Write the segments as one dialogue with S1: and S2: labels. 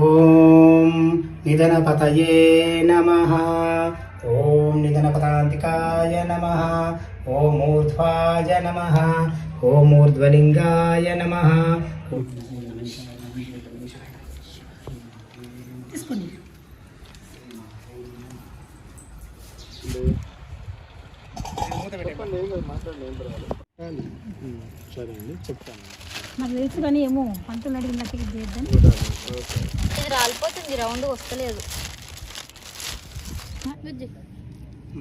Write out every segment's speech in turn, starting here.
S1: ఓం నిధనపతయే నమ. ఓం నిధనపతాంతికాయ నమ. ఓం ఊర్ధ్వాయ నమ. ఓం ఊర్ధ్వలింగాయ నమ.
S2: సరే అండి చెప్తాను.
S3: తెలుసు కానీ ఏమో పంతులు అడిగినట్టు ఇది చేద్దాం
S4: ఇది రాలిపోతుంది రౌండ్ వస్తలేదు.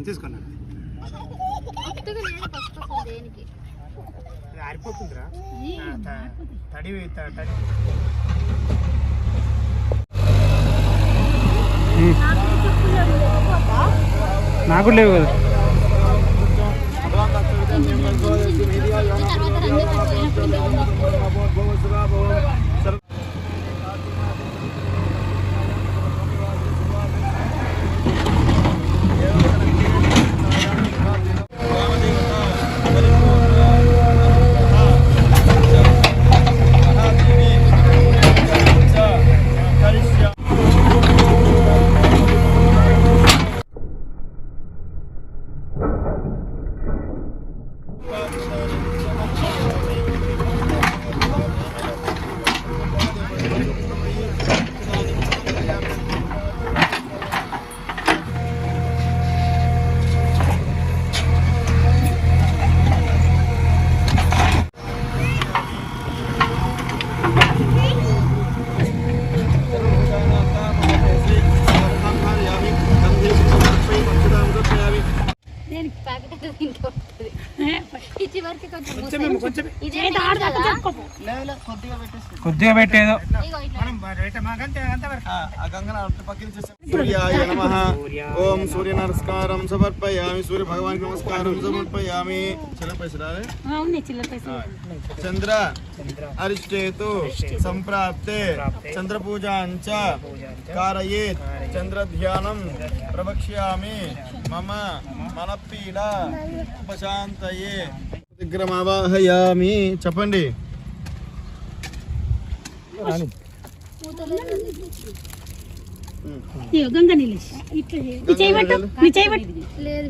S1: తీసుకున్నాను
S4: దేనికి.
S1: ఆరిపోతుందిరా. తడి తడి. నాకు లేవు కదా. కొద్దిగా పెట్టేదో.
S2: సూర్యాయ నమ. ఓం సూర్య నమస్కారం సమర్పయామి. సూర్య భగవానికి నమస్కారం సమర్పయామి. చంద్ర అరిష్టేతు సంప్రాప్తే చంద్ర పూజాంచ కారయేత్ చంద్ర ధ్యానం ప్రవక్ష్యామి మమ. మనపీడ ఉపశాంతయే. చెప్పండి.
S3: ఇదిగో గంగ నీళ్ళేసి ఇట్లా చేయి. నీ చేయి పట్టు నీ చేయి పట్టు
S4: లేదు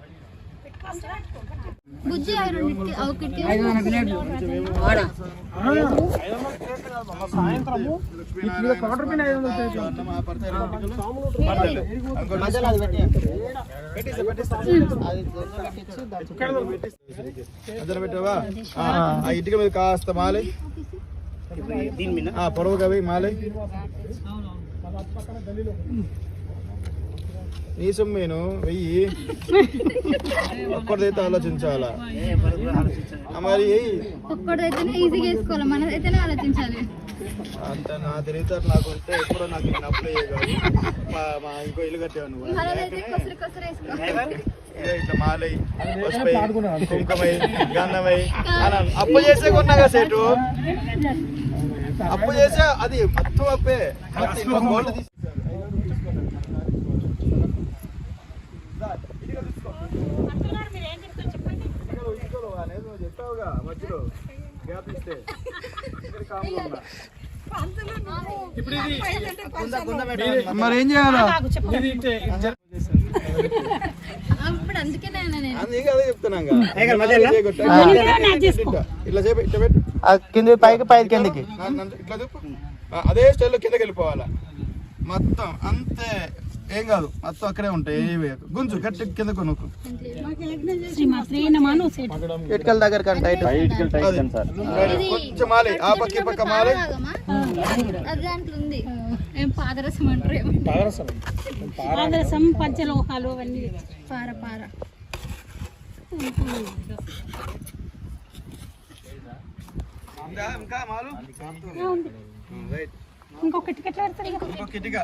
S4: బుజ్జి
S2: పెట్టావా ఆ, ఆ ఇటుక మీద. కాస్త మాలై పొడవుగా మాలై. నీ సొమ్మేను వెయ్యి. ఒక్కడిదైతే ఆలోచించాలా? మరి ఎయ్యి.
S4: ఒక్కడైతేనే ఈజీగా వేసుకోవాలి మన అయితేనే ఆలోచించాలి.
S2: అంత నా తెలివితేటలు నాకు ఉంటే ఎప్పుడో నాకు నేను అప్లై చేయగలరు మా మా ఇంకో ఇల్లు కట్టావు నువ్వు.
S4: మనదైతే కొసరి కొసరి వేసుకోవాలి.
S2: ఇదే ఇట్లా మాలై పసుపై కుంకుమై గంధమై. అలా అప్పు చేసే కొన్నాగా సెటు? అప్పు చేసే అది మొత్తం అప్పే. గోల్డ్ మధ్యలో గ్యాప్ ఇస్తే కామ్గా ఉన్నా. మరి ఏం చేయాలా?
S1: కింద. పైకి పైకి కిందకి.
S2: ఇట్లా అదే స్టైల్లో కిందకి వెళ్ళిపోవాలా. మొత్తం అంతే. ఏం కాదు మొత్తం అక్కడే ఉంటాయి. గుంజు గట్టి కింద కొనుక్కు.
S3: శ్రీమాత్రే నమాను సేటు.
S1: ఇటుకల దగ్గర.
S2: కొంచెం మాలే ఆ పక్క పక్క మాలే.
S4: పాదరసం అంటారు
S3: పాదరసం. పంచలోహాలు అవన్నీ
S4: పార పార.
S2: ఇంకా ఇంకా మాలు?
S3: ఉంది.
S2: రైట్.
S3: ఇంకొకటి ఎట్లా పెడతారు ఇక?
S2: ఇంకొక ఇటుగా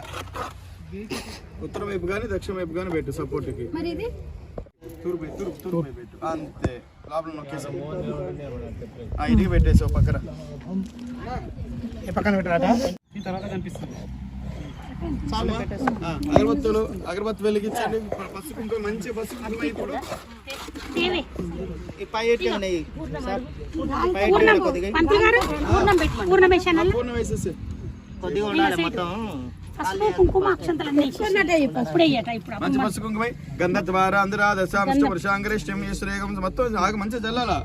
S2: ఉత్తరం వైపు కానీ దక్షిణ వైపు కానీ పెట్టు సపోర్ట్కి
S4: మరి ఇది
S2: తూర్పు వైపు, తూర్పు తూర్పు వైపు పెట్టు. అంతే. లోపల నొక్కేసాం ఆ ఇటుక పెట్టేసావు పక్కన.
S1: పక్కన పెట్టరాట? ఈ తర్వాత కనిపిస్తుంది.
S2: ఆ, అగరబత్తులు అగరబత్తి వెలిగించండి. పసుపు కుంకుమ మంచి పసుపు కుంకుమ ఇప్పుడు.
S3: పూర్ణ.
S2: వేసేసి
S1: కొద్దిగా ఉండాలి మొత్తం.
S3: పసుపు కుంకుమ అక్షంతలు అన్నీ ఇప్పుడు
S2: మంచి పసుపు కుంకుమ. గంధ ద్వారా అందరా దశాంశ వర్షాంగరేష్టం ఈశ్వరేగం మొత్తం ఆగ మంచిగా చల్లాలా?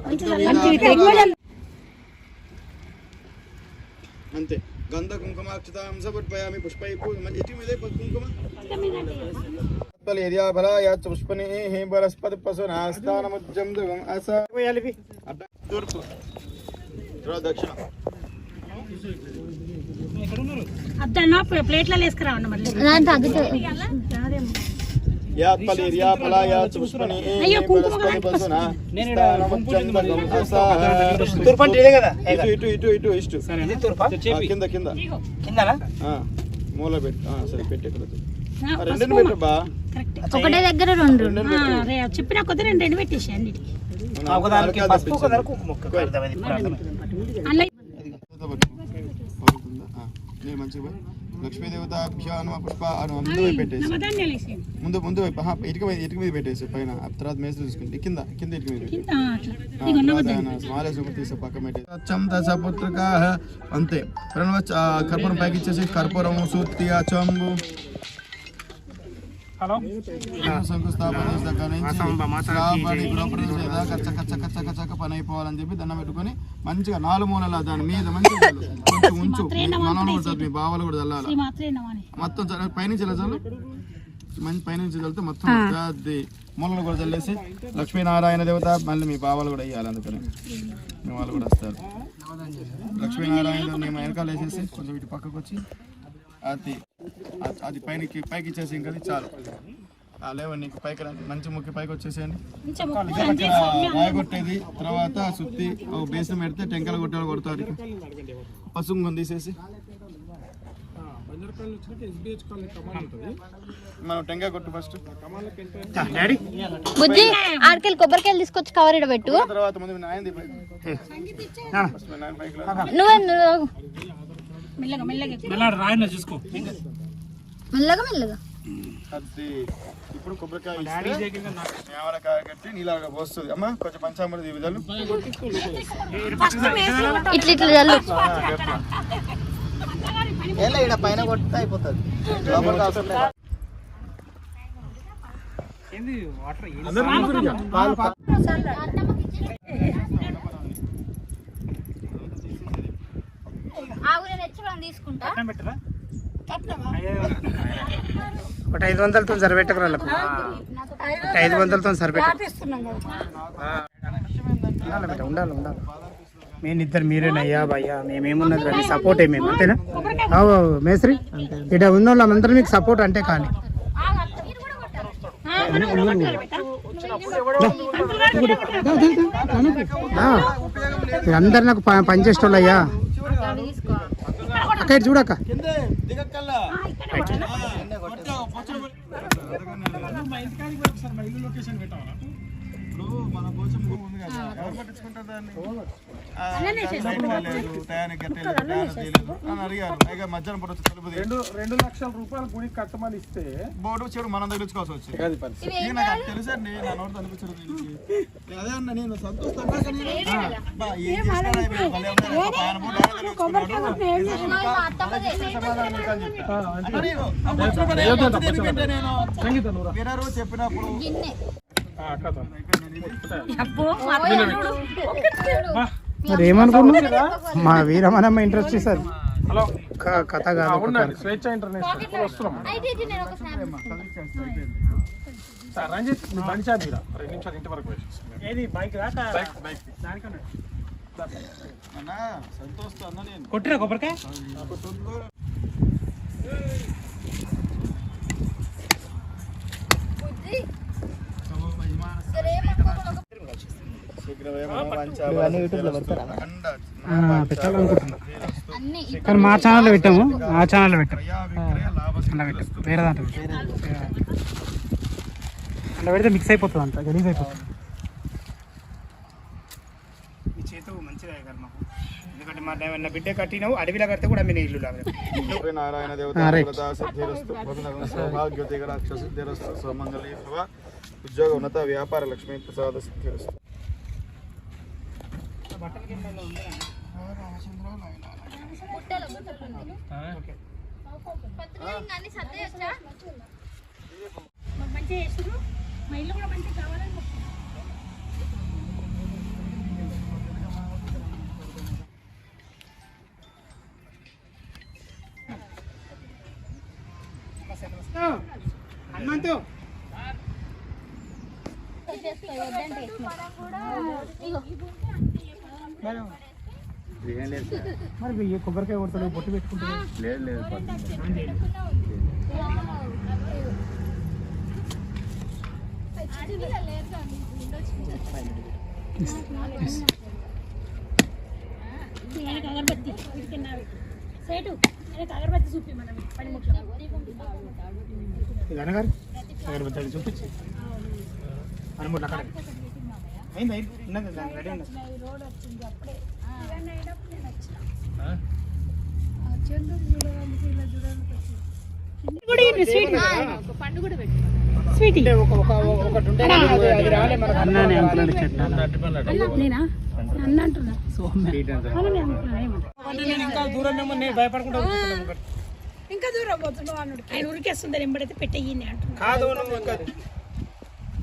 S2: అంతే. గంధ కుంకుమ అక్షతాం సమర్పయామి పుష్పై ఎటు మీదే కుంకుమ. బలాయాచ పుష్పని బరస్పతి పశు నాస్తానముజ్జం దుగం అస అడ్డ తూర్పు. తర్వాత దక్షిణ.
S3: అద్దన్న ప్లేట్లలో వేసుకురావండి మళ్ళీ
S4: తగ్గుతుంది
S1: కదా.
S2: కింద మూల పెట్టు ఆ, సరే పెట్టి రెండు పెట్టు బా.
S4: ఒకటే దగ్గర రెండు.
S2: రెండు
S3: ఆ, రే, చెప్పిన కొద్ది రెండు రెండు పెట్టేసి అన్నిటికి
S1: ఒకదానికి పసుపు ఒకదానికి కుంకుమ ఒక్క అర్థమైంది ఇప్పుడు అర్థమైంది
S3: అలా
S2: నేను మంచిగా పోయి లక్ష్మీదేవతాభ్యా నమ పుష్ప అను ముందు వైపు పెట్టేసి. ముందు ముందు వైపు ఆహా, ఇటుక మీద ఇటుక మీద పెట్టేసి పైన తర్వాత మేస్త్రి చూసుకుంటే కింద కింద ఇటుక మీద స్మారక సుఖ తీసి పెట్టేసి. దశపుత్రికా అంతే. కర్పూరం పైకి ఇచ్చేసి కర్పూరం సూత్తి అచంబు శంకుస్థాపన దగ్గర నుంచి గృహప్రవేశం దాకా కచ్చ కచ్చ కచ్చ కచ్చక పని అయిపోవాలని చెప్పి దండం పెట్టుకొని మంచిగా నాలుగు మూలల దాని మీద మంచిగా ఉంచు మీ మనవలు కూడా చల్లు, మీ బావలు కూడా చల్లాలి? మొత్తం పైనుంచి ఇలా చల్లు? మంచి పైనుంచి చల్లితే మొత్తం అది మూలలు కూడా చల్లేసి లక్ష్మీనారాయణ దేవత మళ్ళీ మీ బావలు కూడా వేయాలి అందుకని. మీ వాళ్ళు కూడా వస్తారు. లక్ష్మీనారాయణ మేము వెనకాల వేసేసి కొంచెం ఇటు పక్కకు వచ్చి అది అది- పైనకి పైకి ఇచ్చేసి ఇంకా అది చాలు. లేవండి నీకు పైకి రండి. మంచి ముక్కి పైకి వచ్చేసేయండి. ఇక్కడ రాయగొట్టేది తర్వాత సుత్తి ఓ బేసం పెడితే టెంకాయలు కొట్టాలి కొడతారు. పసుపు తీసేసి. మనం టెంకాయ కొట్టు ఫస్ట్
S1: డాడీ.
S4: బుజ్జి ఆడికెళ్ళి కొబ్బరికాయలు తీసుకొచ్చి కవర్ ఇడ పెట్టు.
S2: తర్వాత ముందు.
S4: నువ్వే
S3: మెల్లగా మెల్లగా
S1: చూసుకో.
S4: మెల్లగా మెల్లగా.
S2: అది ఇప్పుడు కొబ్బరికాయ కట్టి పోస్తుంది. అమ్మా కొంచెం పంచామృతి ఈ విధాలు
S4: ఇట్లా ఇట్లా చల్లు.
S1: ఎలా ఇక్కడ పైన కొడితే అయిపోతుంది. లోపలికి అవసరం లేదు.
S4: తీసుకుంటా.
S1: పెట్టరా? ఒకటి ఐదు వందలతో సరిపెట్టకరా వాళ్ళకు. ఒకటి ఐదు వందలతో సరిపెట్ట. ఉండాలి బిడ్డ ఉండాలి ఉండాలి. మేము ఇద్దరు మీరేనయ్యా భయ్యా మేమేమున్నది కానీ సపోర్ట్ మేము అంతేనా? అవు మేస్త్రి. ఇక్కడ ఉన్న వాళ్ళందరూ మీకు సపోర్ట్ అంటే కానీ. అందరు నాకు ప- పనిచేసే వాళ్ళయ్యా అక్కడ చూడక్క.
S2: కిందే దిగక్కల్లా ఇప్పుడు మన భూమి ఉంది కదా. ఎవరు పట్టించుకుంటారు దాన్ని? టయానికి తీయలేదు అని అడిగారు. ఇక మధ్యాహ్నం పూట తలుపు తీయండి.
S5: రెండు లక్షల రూపాయలు గుడి కట్టమని ఇస్తే
S2: బోర్డు చెడు మనం తగ్గించుకోవాల్సి వచ్చింది. నేను నాకు తెలుసండి నా నోటి అనిపించదు దీనికి. అదే అన్న నేను సంతోషంగా నేను చెప్పినప్పుడు.
S1: మరి ఏమనుకున్నా మా వీరమనమ్మ ఇంట్రెస్ట్ సార్
S5: హలో.
S1: కథ కాదు
S5: స్వేచ్ఛ ఇంటర్నేషనల్. వస్తున్నాం. సార్ రంజిత్ మీ బండి చార్జ్ రెండు నిమిషాలు ఇంటి వరకు
S1: ఏది బైక్
S5: బైక్ బైక్.
S2: అన్న సంతోష్ అన్న నేను.
S1: కొట్టిరా కొబ్బరికాయ? కానీ మా ఛానల్లో పెట్టాము. ఆ ఛానల్లో పెట్టాము అలా పెట్టాం. వేరే దాంట్లో. అలా పెడితే మిక్స్ అయిపోతుంది అంత గలీజ్ అయిపోతుంది. ఈ చేతు మంచిగా కదా మాకు. ఎందుకంటే మా నా బిడ్డ కట్టినావు అడవిలో కడితే కూడా మీ ఇల్లు
S2: నారాయణ దేవత ఉద్యోగ ఉన్నత వ్యాపార లక్ష్మీ ప్రసాద సిద్ధిరస్తు.
S4: బుట్టలు బుట్టలు ఉంది.
S3: మంచిగా చేస్తారు మా ఇల్లు కూడా మంచిగా కావాలని.
S1: హనుమంతు.
S4: ఇగో
S1: మరి ఈ కొబ్బరికాయ కొడతాడు బొట్టు పెట్టుకుంటాడు.
S2: లేదు లేదు
S3: అగరబత్తి సేటు అగరబత్తి చూపి మనం పనిముట్లో
S1: ఇది అనగారు అగరబత్తి చూపించి. అనుమూలు అక్కడ. అయింది? అయింది. ఉన్నది దాని రెడీ
S3: రోడ్ వచ్చింది అప్పుడే. ఇవన్నీ అయినప్పుడు నేను వచ్చిన.
S1: ఇంకా దూరం
S3: పోతున్నావు అన్నాడు. ఆయన ఉరికేస్తుంది ఎంబడైతే పెట్టేయింది అంటున్నా.